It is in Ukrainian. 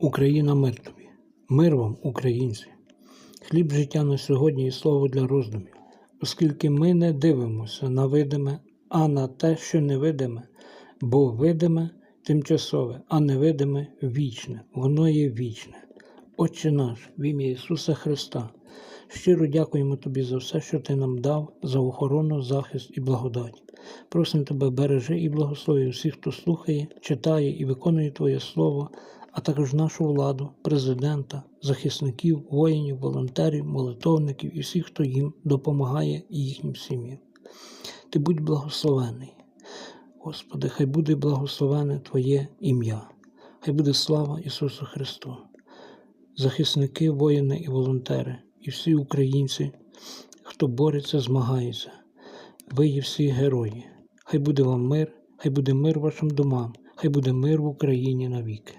Україна мир тобі, мир вам, українці, хліб життя на сьогодні і слово для роздумів, оскільки ми не дивимося на видиме, а на те, що невидиме, бо видиме тимчасове, а невидиме вічне, воно є вічне. Отче наш, в ім'я Ісуса Христа, щиро дякуємо Тобі за все, що Ти нам дав, за охорону, захист і благодать. Просимо Тебе, бережи і благослови всіх, хто слухає, читає і виконує Твоє Слово, а також нашу владу, президента, захисників, воїнів, волонтерів, молитовників і всіх, хто їм допомагає і їхнім сім'ям. Ти будь благословений. Господи, хай буде благословене Твоє ім'я, хай буде слава Ісусу Христу. Захисники, воїни і волонтери, і всі українці, хто бореться, змагається. Ви є всі герої. Хай буде вам мир, хай буде мир вашим домам, хай буде мир в Україні навіки.